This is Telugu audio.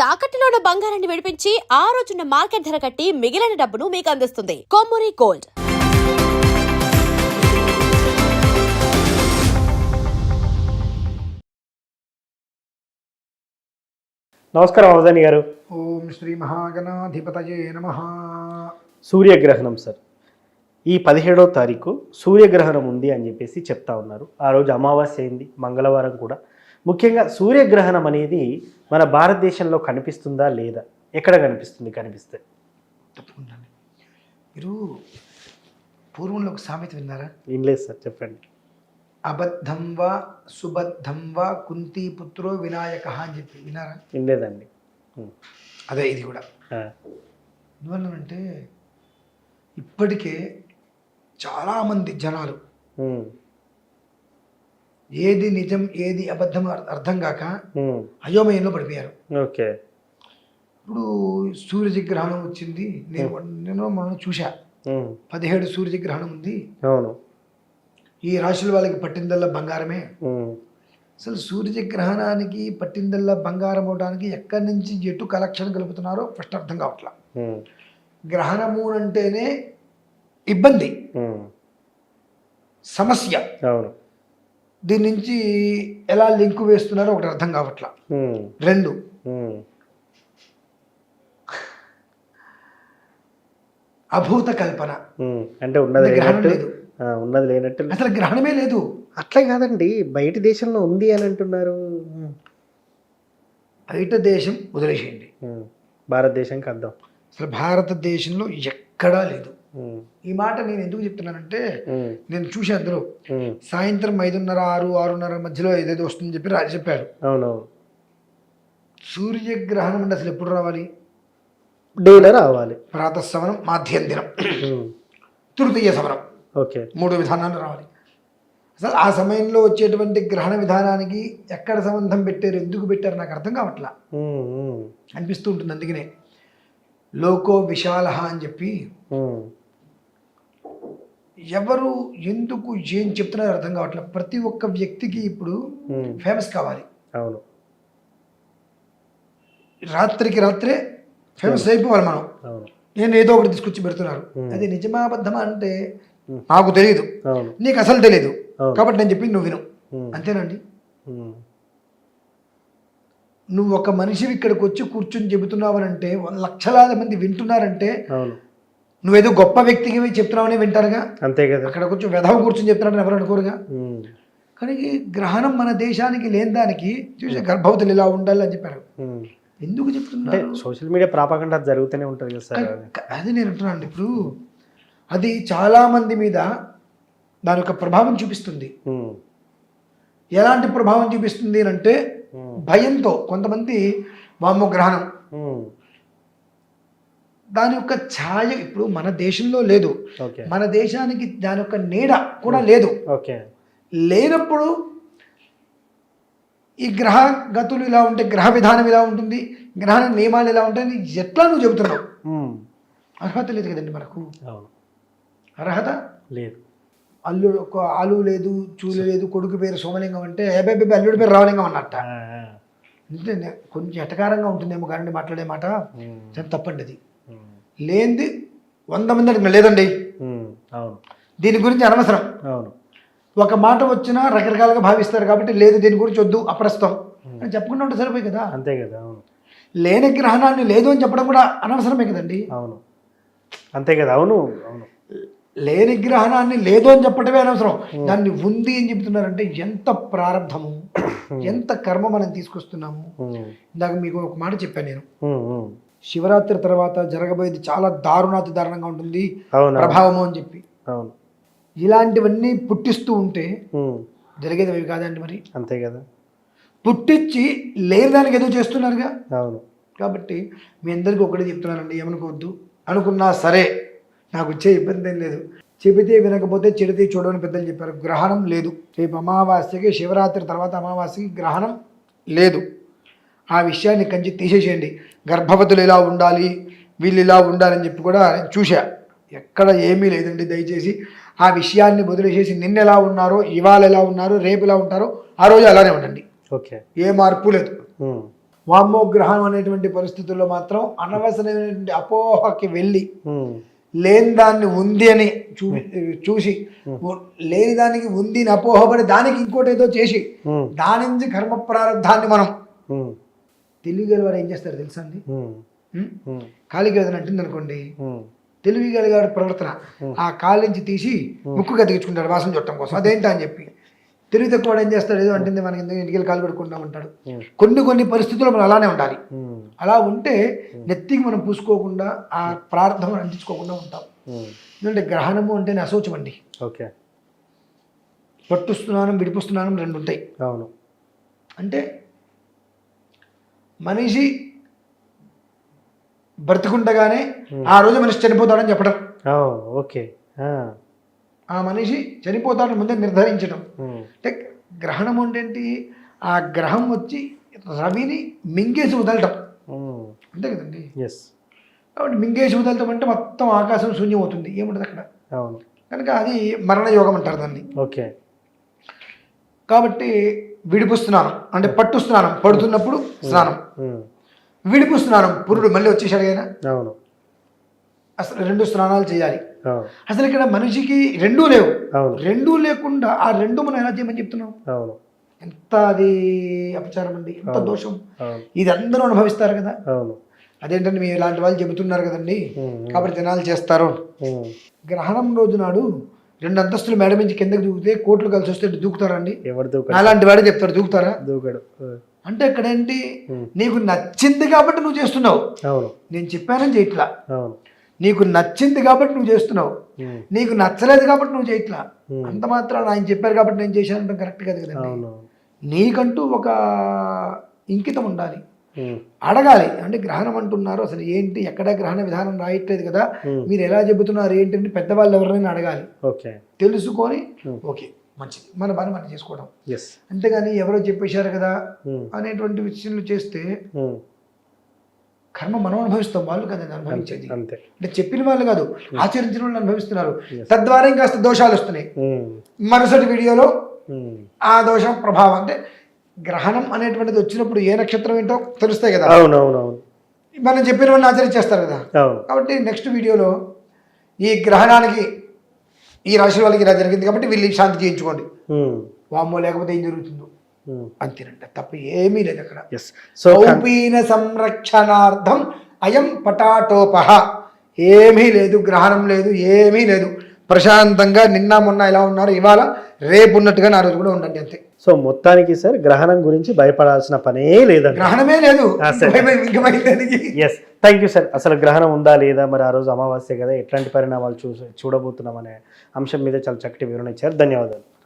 తాకట్టులో ఉన్న బంగారాన్ని విడిపించి ఆ రోజున్న మార్కెట్ ధర కట్టి మిగిలిన డబ్బును మీకు అందిస్తుంది. కొమ్మూరి గోల్డ్. నమస్కారం అవధాని గారు. ఓం శ్రీ మహాగణాధిపతయే నమ. సూర్యగ్రహణం సార్. ఈ పదిహేడవ తారీఖు సూర్యగ్రహణం ఉంది అని చెప్పేసి చెప్తా ఉన్నారు. ఆ రోజు అమావాస్య అయింది మంగళవారం కూడా. ముఖ్యంగా సూర్యగ్రహణం అనేది మన భారతదేశంలో కనిపిస్తుందా లేదా? ఎక్కడ కనిపిస్తుంది? కనిపిస్తే. తప్పకుండా మీరు పూర్వంలో ఒక సామెత విన్నారా? ఏం లేదు సార్ చెప్పండి. అబద్ధం వా సుబద్ధం వా కుంతీపుత్రో వినాయక అని చెప్పి వినారా ఏం లేదండి ఉం. అదే ఇది కూడా. ఎందువల్లనంటే ఇప్పటికే చాలామంది జనాలు ఏది నిజం ఏది అబద్ధం అర్- అర్థం కాక. అయోమయంలో పడిపోయారు. ఓకే. ఇప్పుడు సూర్యగ్రహణం వచ్చింది. నేను నేను మనం చూసా ఉం. పదిహేడు సూర్యగ్రహణం ఉంది. అవును. ఈ రాశుల వాళ్ళకి పట్టిందల్లా బంగారమే. అసలు సూర్యగ్రహణానికి పట్టిందల్లా బంగారం అవడానికి ఎక్కడి నుంచి ఎటు కలెక్షన్ కలుపుతున్నారో ఫస్ట్ అర్థం కావట్లా. గ్రహణము అంటేనే ఇబ్బంది. సమస్య. అవును. దీని నుంచి ఎలా లింకు వేస్తున్నారో ఒకటి అర్థం కావట్లా. రెండు. అభూత కల్పన. అంటే ఉన్నది గ్రహణం లేదు. ఉన్నది లేనట్టు అసలు గ్రహణమే లేదు అట్లే కాదండి బయట దేశంలో ఉంది అని అంటున్నారు. బయట దేశం వదిలేసేయండి ఉం. భారతదేశానికి అర్థం అసలు భారతదేశంలో ఎక్కడా లేదు. ఈ మాట నేను ఎందుకు చెప్తున్నానంటే. నేను చూసి అందులో. ఉం. సాయంత్రం ఐదున్నర ఆరు ఆరున్నర మధ్యలో ఏదేదో వస్తుందని చెప్పి రాజు చెప్పారు. అవునవును. సూర్యగ్రహణం అంటే అసలు ఎప్పుడు రావాలి? డేలో రావాలి. ప్రాతస్సవనం మాధ్యందినం ఉం. తృతీయ సవనం ఓకే. మూడు విధానాలు రావాలి. అసలు ఆ సమయంలో వచ్చేటువంటి గ్రహణ విధానానికి ఎక్కడ సంబంధం పెట్టారు ఎందుకు పెట్టారు నాకు అర్థం కావట్లా. అనిపిస్తూ ఉంటుంది అందుకనే. లోకో విశాల అని చెప్పి. ఎవరు ఎందుకు ఏం చెప్తున్నారో అర్థం కావట్లా ప్రతి ఒక్క వ్యక్తికి ఇప్పుడు. ఫేమస్ కావాలి అవును రాత్రికి రాత్రే ఫేమస్ అయిపోవాలి మనం నేను ఏదో ఒకటి తీసుకొచ్చి పెడుతున్నారు. అది నిజమా అబద్ధమా అంటే. నాకు తెలియదు నీకు అసలు తెలియదు. కాబట్టి నేను చెప్పింది నువ్వు విను. అంతేనండి. నువ్వు ఒక మనిషివి ఇక్కడికి వచ్చి కూర్చుని చెబుతున్నావనంటే లక్షలాది మంది వింటున్నారంటే నువ్వేదో గొప్ప వ్యక్తికి చెప్తున్నావని వింటారుగా? అంతే కదా. అక్కడ కొంచెం వెధవ కూర్చుని చెప్తున్నాడని ఎవరు అనుకోరుగా. కానీ గ్రహణం మన దేశానికి లేని దానికి చూసే గర్భవతులు ఇలా ఉండాలి అని చెప్పారు. ఎందుకు అంటే చెప్తున్నారు సోషల్ మీడియా ప్రాపకుండా జరుగుతూనే ఉంటుంది కదా సార్ అది. నేను అంటున్నాను ఇప్పుడు. అది చాలా మంది మీద దాని యొక్క ప్రభావం చూపిస్తుంది. ఎలాంటి ప్రభావం చూపిస్తుంది అంటే. భయంతో కొంతమంది వామ్మో గ్రహణం ఉం. దాని యొక్క ఛాయ ఇప్పుడు మన దేశంలో లేదు. మన దేశానికి దాని యొక్క నీడ కూడా లేదు. ఓకే లేనప్పుడు ఈ గ్రహ గతులు ఇలా ఉంటే గ్రహ విధానం ఇలా ఉంటుంది గ్రహణ నియమాలు ఇలా ఉంటాయని ఎట్లా నువ్వు చెబుతున్నావు? ఉం. అర్హత లేదు కదండి మనకు. అర్హత? లేదు. అల్లుడు ఒక ఆలు లేదు చూలు లేదు కొడుకు పేరు సోమలింగం అంటే ఏబేబీ అల్లుడి పేరు రామలింగం అన్నట్ట. కొంచెం ఎటకారంగా ఉంటుందేమో కానీ మాట్లాడే మాట. చాలా తప్పండి అది. లేనిది వంద మంది అడిగిన లేదండి. దీని గురించి అనవసరం. అవును. ఒక మాట వచ్చినా రకరకాలుగా భావిస్తారు కాబట్టి లేదు దీని గురించి వద్దు అప్రస్తుతం. అని చెప్పకుండా ఉంటే సరిపోయి కదా. అంతే కదా అవును. లేని గ్రహణాన్ని లేదు అని చెప్పడం కూడా అనవసరమే కదండి. అవును. అంతే కదా అవును. అవును. లేని గ్రహణాన్ని లేదు అని చెప్పడమే అనవసరం. దాన్ని ఉంది అని చెప్తున్నారంటే ఎంత ప్రారంధము ఎంత కర్మ మనం తీసుకొస్తున్నాము. ఇందాక మీకు ఒక మాట చెప్పాను నేను. శివరాత్రి తర్వాత జరగబోయేది చాలా దారుణాతి దారుణంగా ఉంటుంది. ప్రభావము అని చెప్పి. అవును. ఇలాంటివన్నీ పుట్టిస్తూ ఉంటే. జరిగేది అవి కాదండి మరి. అంతే కదా. పుట్టించి లేని దానికి ఏదో చేస్తున్నారుగా? అవును. కాబట్టి మీ అందరికీ ఒకటే చెప్తున్నానండి ఏమనుకోవద్దు. అనుకున్నా సరే. నాకు వచ్చే ఇబ్బంది ఏం లేదు. చెబితే వినకపోతే చెడితే చూడని పెద్దలు చెప్పారు. గ్రహణం లేదు. రేపు అమావాస్యకి శివరాత్రి తర్వాత అమావాస్యకి గ్రహణం లేదు. ఆ విషయాన్ని కంచి తీసేసేయండి. గర్భవతులు ఇలా ఉండాలి? వీళ్ళు ఇలా ఉండాలని చెప్పి కూడా చూశా. ఎక్కడ ఏమీ లేదండి దయచేసి. ఆ విషయాన్ని వదిలేసేసి నిన్న ఎలా ఉన్నారో ఇవాళ ఎలా ఉన్నారో రేపు ఎలా ఉంటారో ఆ రోజు అలానే ఉండండి. ఓకే. ఏ మార్పు లేదు. గ్రహణం అనేటువంటి పరిస్థితుల్లో మాత్రం అనవసరమైనటువంటి అపోహకి వెళ్ళి లేని దాన్ని ఉంది అని చూ చూసి లేని దానికి ఉంది అని అపోహపడి దానికి ఇంకోటి ఏదో చేసి దాని నుంచి కర్మ ప్రారంధాన్ని మనం తెలివిగల వారు ఏం చేస్తారు తెలుసా అండి? కాలికి ఏదైనా అంటుంది అనుకోండి ఉమ్, తెలివి కలిగాడు ప్రవర్తన ఆ కాలు నుంచి తీసి ముక్కు కతికించుకుంటాడు వాసన చుట్టం కోసం. అదేంటా అని చెప్పి తెలివి తక్కువ ఏం చేస్తాడు? ఏదో అంటుంది మనకి ఎందుకు ఇంటికి కాలు కడుక్కుంటా ఉంటాడు. కొన్ని కొన్ని పరిస్థితుల్లో మనం అలానే ఉండాలి. అలా ఉంటే నెత్తికి మనం పూసుకోకుండా ఆ ప్రార్థన అంటించుకోకుండా ఉంటాం. ఎందుకంటే గ్రహణము అంటేనే అశౌచం అండి. ఓకే. పట్టు స్నానం విడిపు స్నానం రెండు ఉంటాయి. అవును. అంటే మనిషి బ్రతికుండగానే ఆ రోజు మనిషి చనిపోతాడని చెప్పడం. ఓకే. ఆ, మనిషి చనిపోతాడని ముందే నిర్ధారించడం అంటే గ్రహణం అంటే ఏంటి? ఆ గ్రహం వచ్చి రవిని మింగేసి వదలటం. అంతే కదండి? ఎస్ కాబట్టి మింగేసి వదలటం అంటే మొత్తం ఆకాశం శూన్యం అవుతుంది ఏముంటుంది అక్కడ? అవును. కనుక అది మరణ యోగం అంటారు దాన్ని. ఓకే. కాబట్టి విడుపు స్నానం అంటే పట్టు స్నానం పడుతున్నప్పుడు స్నానం. విడుపు స్నానం పురుడు మళ్ళీ వచ్చేసాడు ఆయన అవును. అసలు రెండు స్నానాలు చేయాలి. అసలు ఇక్కడ మనిషికి రెండూ లేవు. రెండూ లేకుండా ఆ రెండు మనం ఎలా చేయమని చెప్తున్నాం? అవును. ఎంత అది అపచారం అండి? ఎంత దోషం? ఇది అందరూ అనుభవిస్తారు కదా. అదేంటంటే మీరు ఇలాంటి వాళ్ళు చెబుతున్నారు కదండి. కాబట్టి జనాలు చేస్తారు. గ్రహణం రోజు నాడు రెండు అంతస్తులు మేడ నుంచి కిందకి దూకితే కోట్లు కలిసి వస్తే దూకుతారండి? అలాంటి వాడే చెప్తారు దూకుతారా? దూకడు. అంటే ఇక్కడ ఏంటి. నీకు నచ్చింది కాబట్టి నువ్వు చేస్తున్నావు. నేను చెప్పానని చేయట్లా. నీకు నచ్చింది కాబట్టి నువ్వు చేస్తున్నావు. నీకు నచ్చలేదు కాబట్టి నువ్వు చేయట్లా. అంత మాత్రం ఆయన చెప్పారు కాబట్టి నేను చేశాను కరెక్ట్ కాదు కదండి. నీకంటూ ఒక ఇంకితం ఉండాలి. అడగాలి. అంటే గ్రహణం అంటున్నారు. అసలు ఏంటి? ఎక్కడ గ్రహణ విధానం రాయట్లేదు కదా. మీరు ఎలా చెబుతున్నారు ఏంటి అని పెద్దవాళ్ళు ఎవరైనా అడగాలి. తెలుసుకొని. ఓకే మంచిది. మన పని మనం చేసుకోవడం. అంతేగాని ఎవరో చెప్పేశారు కదా అనేటువంటి విషయంలో చేస్తే కర్మ మనం అనుభవిస్తాం వాళ్ళు కదా అనుభవించేది అంటే చెప్పిన వాళ్ళు కాదు ఆచరించిన వాళ్ళు అనుభవిస్తున్నారు. తద్వారా ఇంకాస్త దోషాలు వస్తున్నాయి. ఉమ్, మరుసటి వీడియోలో ఉమ్, ఆ దోషం ప్రభావం అంటే గ్రహణం అనేటువంటిది వచ్చినప్పుడు ఏ నక్షత్రం ఏంటో తెలుస్తాయి కదా. అవును అవును అవును మనం చెప్పిన వాళ్ళని ఆచరించేస్తారు కదా. కాబట్టి నెక్స్ట్ వీడియోలో ఈ గ్రహణానికి ఈ రాశి వాళ్ళకి ఇలా జరిగింది కాబట్టి వీళ్ళు శాంతి చేయించుకోండి. వామ్మో లేకపోతే ఏం జరుగుతుందో. అంతేనంట తప్ప ఏమీ లేదు అక్కడ. సో సంరక్షణార్థం అయం పటాటోపహ. ఏమీ లేదు గ్రహణం లేదు ఏమీ లేదు. ప్రశాంతంగా నిన్న మొన్న ఎలా ఉన్నారు? ఇవాళ రేపు ఉన్నట్టుగా ఆ రోజు కూడా ఉండండి అంతే. సో మొత్తానికి సార్ గ్రహణం గురించి భయపడాల్సిన పనే లేదండి. గ్రహణమే లేదు. ఎస్ థ్యాంక్ యూ సార్ అసలు గ్రహణం ఉందా లేదా మరి ఆ రోజు అమావాస్య కదా ఎట్లాంటి పరిణామాలు చూ చూడబోతున్నాం అనే అంశం మీద చాలా చక్కటి వివరణ ఇచ్చారు. ధన్యవాదాలు.